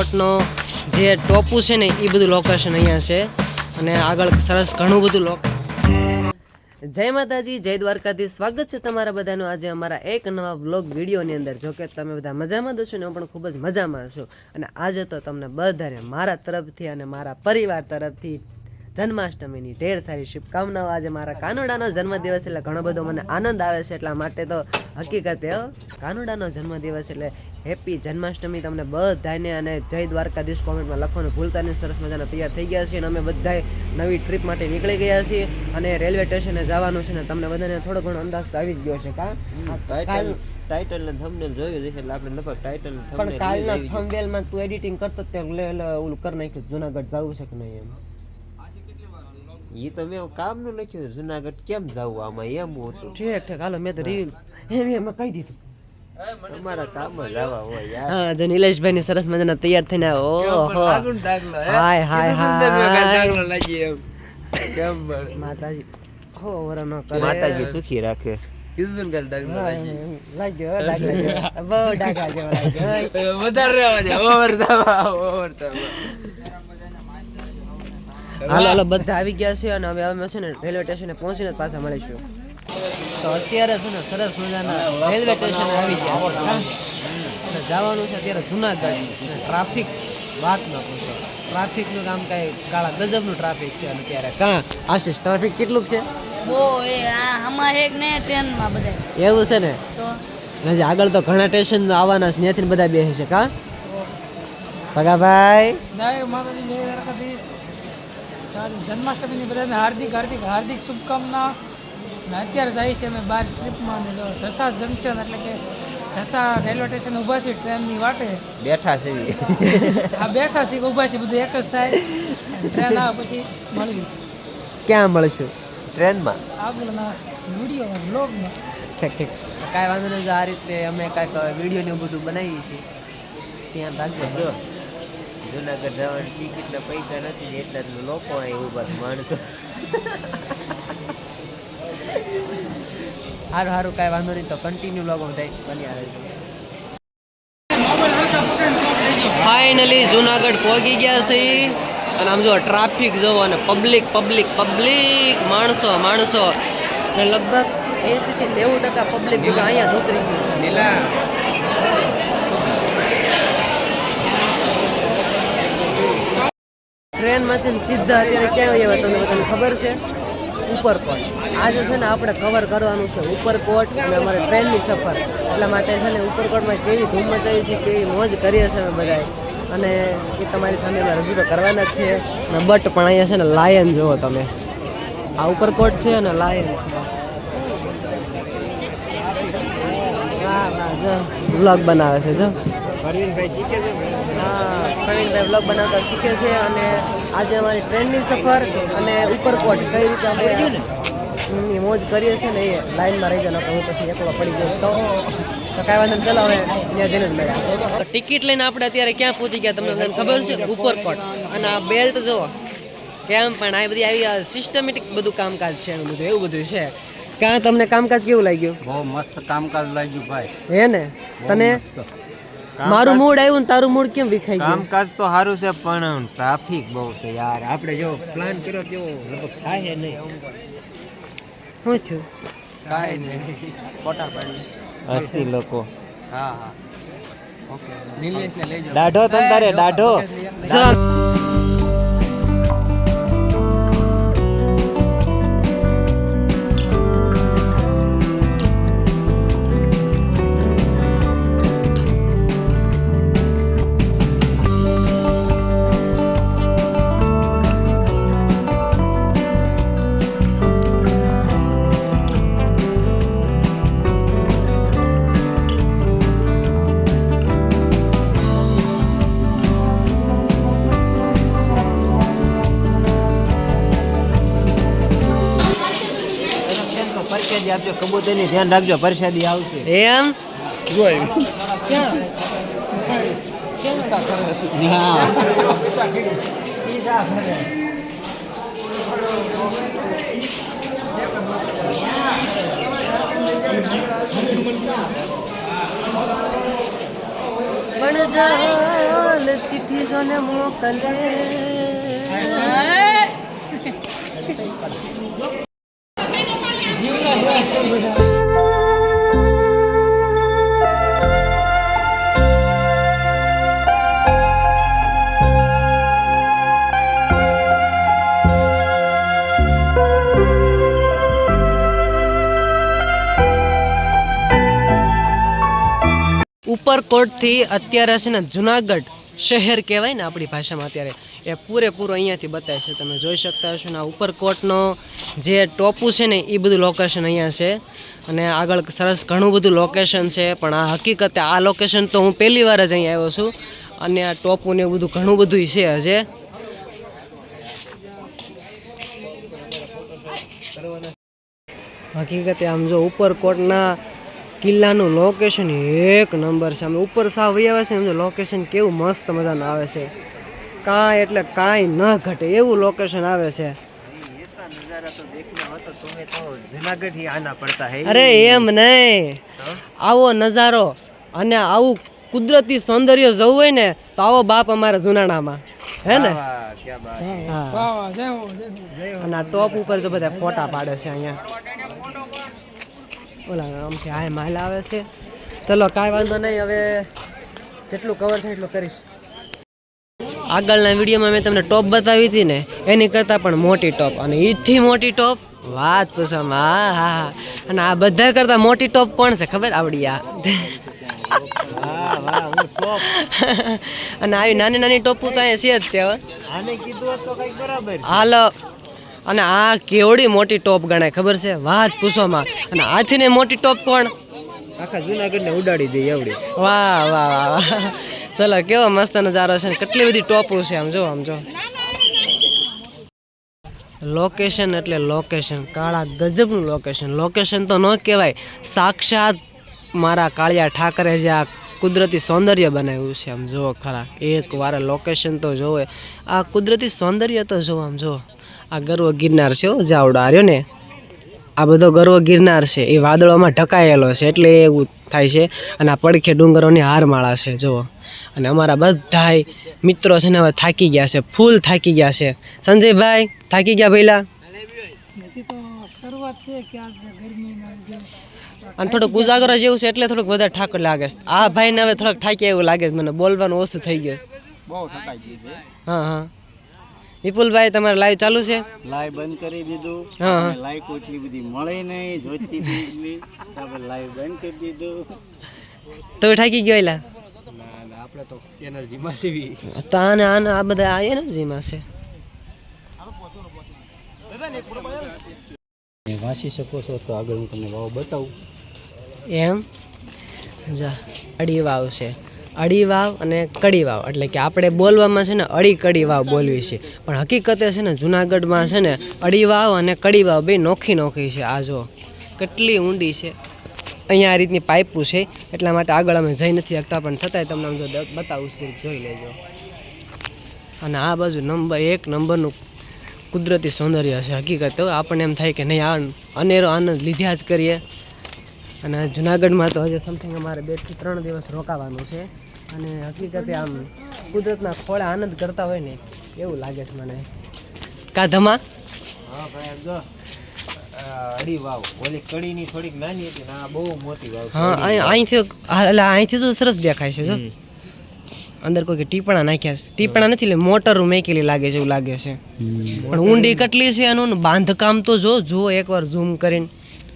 ઉપરકોટનો જે ટોપુ છે ને એ બધું લોકેશન અહીંયા છે. અને આગળ સરસ ઘણું બધું લોક જય માતાજી, જય દ્વારકાથી સ્વાગત છે તમારા બધાનું આજે અમારા એક નવા વ્લોગ વિડીયોની અંદર. જો કે તમે બધા મજામાં દો છો ને, હું પણ ખૂબ જ મજામાં છું. અને આજે તો તમને બધાને મારા તરફથી અને મારા પરિવાર તરફથી જન્માષ્ટમીની ઢેર સારી શુભકામનાઓ. આજે મારા કાનુડાનો જન્મદિવસ એટલે ઘણો બધો મને આનંદ આવે છે એટલા માટે તો હકીકતે કાનુડાનો જન્મદિવસ એટલે હેપી જન્માષ્ટમી તમને બધાને અને જય દ્વારકાધીશ કોમેન્ટમાં લખવાનું ભૂલતા નહીં સરસ મજાના તૈયાર થઈ ગયા છીએ અને અમે બધાએ નવી ટ્રીપ માટે નીકળી ગયા છીએ અને રેલવે સ્ટેશને જવાનું છે ને તમને બધાને થોડો ઘણો અંદાજ તો આવી જ ગયો છે કા? ટાઇટલ ને થંબનેલ જોયું છે એટલે આપણે લગભગ ટાઇટલ ને પણ કાલના થંબવેલમાં તું એડિટિંગ કરતો જ તે લે લે ઓલું કરી નાખ્યું જુનાગઢ જવું છે કે નહીં એમ? એ તો મેં કામનું લખ્યું જુનાગઢ કેમ જવું આમાં? એમ હતું. ઠીક ઠીક હાલો મેં તો રીલ એમ એમ કહી દીધું? જો નિલેશભાઈ ની સરસ મજાના તૈયાર થઈને ઓહો. હાય હાય હાય. માતાજી હો વરો ન કરે. માતાજી સુખી રાખે. હા, લાગ્યો લાગ્યો બહુ ડાઘા જેવો લાગ્યો હાલો હાલો બધા આવી ગયા છે અને હવે અમે છે ને રેલવે સ્ટેશને પહોંચીને જ પાછા મળીશું. તો અત્યારે છે ને સરસ મજાના રેલવે સ્ટેશન આવી ગયા છે. હા? અને જવાનું છે અત્યારે જુનાગઢ. ટ્રાફિક વાત ન પૂછો. ટ્રાફિકનું કામ કાંઈ કાળા ગજબનું ટ્રાફિક છે અને અત્યારે કાં? આશીષ ટ્રાફિક કેટલુંક છે? બહુ એ આ આમાં એક ને ટ્રેનમાં બધા એવું છે ને? તો? હજી આગળ તો ઘણા સ્ટેશન આવવાના છે ત્યાંથી બધા બેસે છે કાં? ભગાભાઈ? જય માતાજી જય દ્વારકાધીશ. જન્માષ્ટમીની બધાને હાર્દિક હાર્દિક હાર્દિક શુભકામના. ને અત્યારે જાય છે અમે બાર ટ્રીપમાં ને ઢસા જંકશન એટલે કે ઢસા રેલવે સ્ટેશન ઊભા છે ટ્રેનની વાટે. બેઠા છે. આ બેઠા છે કે ઊભા છે બધું એક જ થાય. ટ્રેન આવે પછી મળવી. ક્યાં મળશે? ટ્રેનમાં. આગળના વીડિયો બ્લોગમાં ઠીક ઠીક. કાંઈ વાંધો નહીં આ રીતે અમે કાંઈક વીડિયો ને એવું બધું બનાવીએ છીએ. ત્યાં રાખજો જો જુનાગઢ જવાની ટિકિટના પૈસા નથી એટલા જ લોકો અહીં ઊભા છે, માણસો. સારું સારું કાંઈ વાંધો નહીં તો કન્ટિન્યુ લોગો થાય બન્યા રહેજો ફાઇનલી જુનાગઢ પહોંચી ગયા છે. અને આમ જો ટ્રાફિક જોવો અને પબ્લિક પબ્લિક પબ્લિક માણસો માણસો. અને લગભગ એંસી થી નેવું ટકા પબ્લિક અહીંયા જ ઉતરી ગયું નીલા. ટ્રેનમાંથી ને સીધા અત્યારે ક્યાં આવ્યા તમને બધાને ખબર છે? ઉપરકોટ આજે છે ને આપણે કવર કરવાનું છે ઉપરકોટ અને અમારે ટ્રેનની સફર. એટલા માટે છે ને ઉપરકોટમાં કેવી ધૂમ મચાવી છે, કેવી મોજ કરીએ છીએ અમે બધાએ. અને એ તમારી સામે અમે રજૂ કરવાના જ છીએ અને બટ પણ અહીંયા છે ને લાયન જુઓ તમે. આ ઉપરકોટ છે અને લાયન બ્લોગ બનાવે છે, જો. પરવીનભાઈ શીખે છે? હા પ્રવીણભાઈ બ્લોગ બનાવતા શીખે છે અને આજે અમારી ટ્રેનની સફર અને ઉપરકોટ કઈ રીતે અમે ની? મોજ કરીએ છીએ ને એ લાઈનમાં રહી જાય હું પછી એકલો પડી ગયો તો તો કાંઈ વાંધો ચલો હવે ત્યાં જઈને જ મળ્યા. ટિકિટ લઈને આપણે અત્યારે ક્યાં પહોંચી ગયા તમને ખબર છે? ઉપરકોટ. અને આ બેલ્ટ જુઓ કેમ પણ આ બધી આવી સિસ્ટમેટિક બધું કામકાજ છે એનું બધું એવું બધું છે. ક્યાં તમને કામકાજ કેવું લાગ્યું? બહુ મસ્ત કામકાજ લાગ્યું ભાઈ. હે ને? તને? મારું મૂડ આવ્યું ને તારું મૂડ કેમ વિખાઈ ગયું? કામકાજ તો સારું છે પણ ટ્રાફિક બહુ છે યાર. આપણે જો પ્લાન કર્યો તેવો લગભગ થાય નહીં. શું છું? કાંઈ નહીં. ફોટા પાડી હસ્તી લોકો. હા હા. દાઢો તમ તારે દાઢો. ચાલ. પરસાદી આપજો કબૂતરની ધ્યાન રાખજો પરસાદી આવશે. એમ? પણ જાલ ચિઠ્ઠી સોને મોકલે. જેવા છે ઉપરકોટથી અત્યારે છે ને જુનાગઢ શહેર કહેવાય ને આપણી ભાષામાં અત્યારે, એ પૂરેપૂરું અહીંયાથી બતાવે છે. તમે જોઈ શકતા હશો ને આ ઉપરકોટનો જે ટોપુ છે ને, એ બધું લોકેશન અહીંયા છે. અને આગળ સરસ ઘણું બધું લોકેશન છે, પણ આ હકીકતે આ લોકેશન તો હું પહેલી વાર જ અહીંયા આવ્યો છું. અને આ ટોપુ ને એવું બધું ઘણું બધું છે હજે. હકીકતે આમ જો ઉપરકોટના કિલ્લાનું લોકેશન એક નંબર છે. અમે ઉપર સાવ આવે છે એમનું લોકેશન કેવું મસ્ત મજાનું આવે છે. કાંઈ એટલે કાંઈ ન ઘટે એવું લોકેશન આવે છે. અરે એમ નહીં. આવો નજારો અને આવું કુદરતી સૌંદર્ય જવું હોય ને તો આવો બાપ અમારા જુનાડામાં હે ને? અને આ ટોપ ઉપર તો બધા ફોટા પાડે છે અહીંયા. ઓલા આમથી હાય માલ આવે છે. ચલો કાંઈ વાંધો નહીં હવે જેટલું કવર થાય એટલું કરીશ. આગળના વિડીયોમાં મેં તમને ટોપ બતાવી હતી ને એની કરતાં પણ મોટી ટોપ અને ઈથી મોટી ટોપ વાત પૂછો હા હા હા. અને આ બધા કરતાં મોટી ટોપ કોણ છે ખબર? આવડી આ હું અને આવી નાની નાની ટોપું તો અહીંયા છે જ તે હાલો. અને આ કેવડી મોટી ટોપ ગણાય ખબર છે? વાત પૂછવામાં. અને આથી ને મોટી ટોપ કોણ? આખા જુનાગઢને ઉડાડી દે એવડી. વાહ વાહ વાહ. ચલો કેવો મસ્ત નજારો છે કેટલી બધી ટોપો છે આમ જો આમ જો. લોકેશન એટલે લોકેશન કાળા ગજબનું લોકેશન લોકેશન તો ન કહેવાય. સાક્ષાત મારા કાળિયા ઠાકરે જે આ કુદરતી સૌંદર્ય બનાવ્યું છે આમ જુઓ ખરા. એક વાર લોકેશન તો જોવે. આ કુદરતી સૌંદર્ય તો જોવો આમ જુઓ. આ ગર્વ ગિરનાર છે જાવડો આર્યો ને. આ બધો ગર્વ ગિરનાર છે એ વાદળોમાં ઢકાયેલો છે એટલે એવું થાય છે. અને આ પડખે ડુંગરોની હારમાળા છે જુઓ. અને અમારા બધાય મિત્રો છે ને હવે થાકી ગયા છે ફૂલ થાકી ગયા છે. સંજયભાઈ થાકી ગયા પહેલાં? શરૂઆત છે કે આજ ગરમીના જે અને થોડુંક ઉજાગરો જેવું છે એટલે થોડુંક વધારે ઠાકર લાગે છે. આ ભાઈને હવે થોડોક ઠાકી એવું લાગે છે મને બોલવાનું ઓછું થઈ ગયું. બહુ ઠકાઈ ગઈ છે. હા હા. વિપુલભાઈ તમારે લાઈવ ચાલુ છે? લાઈવ બંધ કરી દીધું. હા લાઈક એટલી બધી મળે નહીં જોઈતી હતી એટલી. આપણે લાઈવ બંધ કરી દીધું. તો થાકી ગયો એલા? આપણે તો એનર્જીમાં સીવી તો આને આને આ બધા આ એનર્જીમાં છે. વાંચી શકો છો તો આગળ હું તમને વાવ બતાવું. એમ? જા અડી વાવ છે. અડી વાવ અને કડી વાવ. એટલે કે આપણે બોલવામાં છે ને અડી કડી વાવ બોલવી છે. પણ હકીકતે છે ને જુનાગઢમાં છે ને અડી વાવ અને કડી વાવ બે નોખી નોખી છે. આ જો કેટલી ઊંડી છે. અહીંયા આ રીતની પાઇપું છે. એટલા માટે આગળ અમે જઈ નથી શકતા, પણ છતાંય તમને જો બતાવું છું જોઈ લેજો. અને આ બાજુ નંબર એક નંબરનું કુદરતી સૌંદર્ય છે. હકીકત તો આપણને એમ થાય કે નહીં, આ અનેરો આનંદ લીધ્યા જ કરીએ. અને જુનાગઢમાં તો હજી સમથિંગ અમારે બેથી ત્રણ દિવસ રોકાવાનું છે. અને હકીકતે આમ કુદરતના ખોળે આનંદ કરતા હોય ને એવું લાગે છે મને. કા ધમા હા ભાઈ જો અડી વાવ. ઓલી કડીની થોડીક નાની હતી ને આ બહુ મોટી વાવ હા અહીં અહીંથી એટલે અહીંથી તો સરસ દેખાય છે જો. અંદર કોઈ ટીપણા નાખ્યા છે. ટીપણા નથી એટલે મોટર મેકેલી લાગે છે એવું લાગે છે. પણ ઊંડી કેટલી છે એનું બાંધકામ તો જો જુઓ એકવાર ઝૂમ કરીને.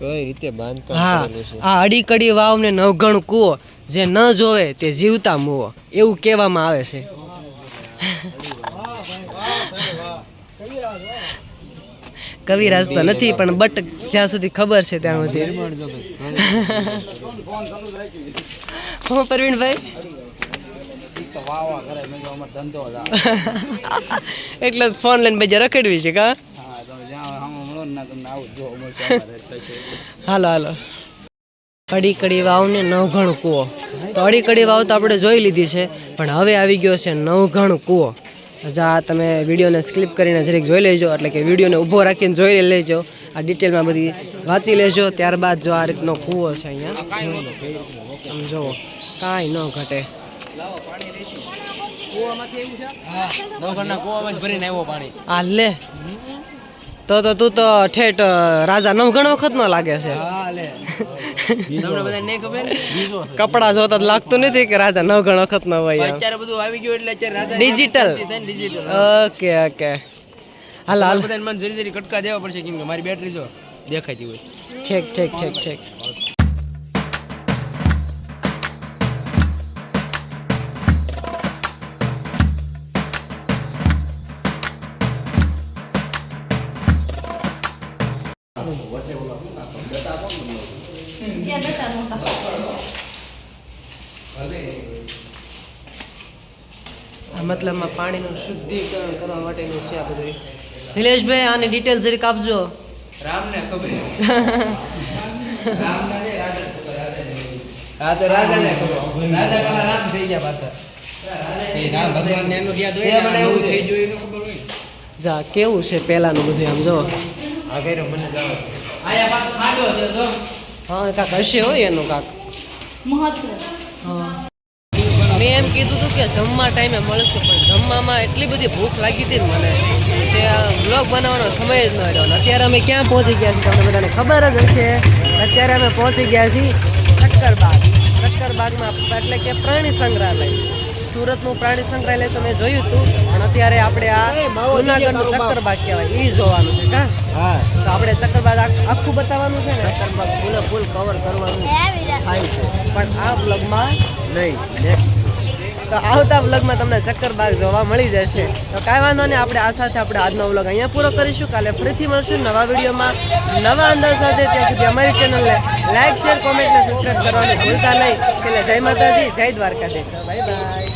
કઈ રીતે બાંધકામ હા આ અડી કડી વાવ ને નવગણ કૂવો. જે ન જોવે તે જીવતા મૂવો. એવું કહેવામાં આવે છે. કવિરાજ તો નથી પણ બટ જ્યાં સુધી ખબર છે ત્યાં સુધી. હું પ્રવીણભાઈ. એટલે ફોન લઈને બીજા રખડવી છે કા. હાલો હાલો. અડી કડી વાવ ને નવઘણ કૂવો. તો અડી કડી વાવ તો આપણે જોઈ લીધી છે પણ હવે આવી ગયો છે નવઘણ કૂવો. જા તમે વિડીયોને સ્ક્લિપ કરીને જરીક જોઈ લેજો એટલે કે વિડીયોને ઊભો રાખીને જોઈ લેજો. આ ડિટેલમાં બધી વાંચી લેજો ત્યારબાદ જો આ રીતનો કૂવો છે અહીંયા. જુઓ કાંઈ ન ઘટે. આ લે. તો તો તું તો ઠેઠ રાજા નવગણ વખત નો લાગે છે. કપડા જોતા લાગતું નથી કે રાજા નવગણ વખત નો હોય અત્યારે બધું આવી ગયું એટલે અત્યારે Raja digital digital okay okay. હાલ હાલ. બધા મને જરી જરી કટકા દેવા પડશે કેમ કે મારી બેટરી જો દેખાતી હોય. ઠીક ઠીક ઠીક ઠીક. મતલબમાં પાણીનું શુદ્ધિકરણ કરવા માટેનું છે આ બધું. નિલેશભાઈ આની ડિટેલ જરીક આપજો. રામને ખબર. હા તો રાજાને ખબર. રાજા પેલા રામ થઈ ગયા પાછા. રામ ભગવાન એનું યાદ તે મને થઈ ગયું એનું ખબર હોય. જા કેવું છે પહેલાનું બધું આમ જો. આ કર્યો મને જાવ આયા પાછો ખાડો છે જો. હા કાક હશે હોય એનું કાક. મહત્વ. મેં એમ કીધું હતું કે જમવા ટાઈમે મળશું પણ જમવામાં એટલી બધી ભૂખ લાગી હતી ને મને કે બ્લોગ બનાવવાનો સમય જ ન રહ્યો. અત્યારે અમે ક્યાં પહોંચી ગયા છીએ તમને બધાને ખબર જ હશે. અત્યારે અમે પહોંચી ગયા છીએ ચક્કરબાગ. ચક્કરબાગમાં એટલે કે પ્રાણી સંગ્રહાલય. સુરતનું પ્રાણી સંગ્રહાલય તમે જોયું હતું પણ અત્યારે આપણે આ જુનાગઢનું ચક્કરબાગ કહેવાય. એ જોવાનું છે કા? હા. તો આપણે ચક્કરબાગ આખ- આખું બતાવવાનું છે ને? ચક્કરબાગ ફૂલે ફૂલ કવર કરવાનું થાય છે. પણ આ બ્લોગમાં નહીં તો આવતા વ્લોગમાં તમને ચક્કરબાગ જોવા મળી જશે. તો કાંઈ વાંધો નહીં, આપણે આ સાથે આપણે આજનો વ્લોગ અહીંયા પૂરો કરીશું. કાલે ફરીથી મળશું નવા વિડીયોમાં. નવા અંદાજ સાથે ત્યાં સુધી અમારી ચેનલને લાઇક શેર કોમેન્ટ અને સબસ્ક્રાઈબ કરવાનું ભૂલતા નહીં. છેલ્લે જય માતાજી, જય દ્વારકાધીશ. Bye bye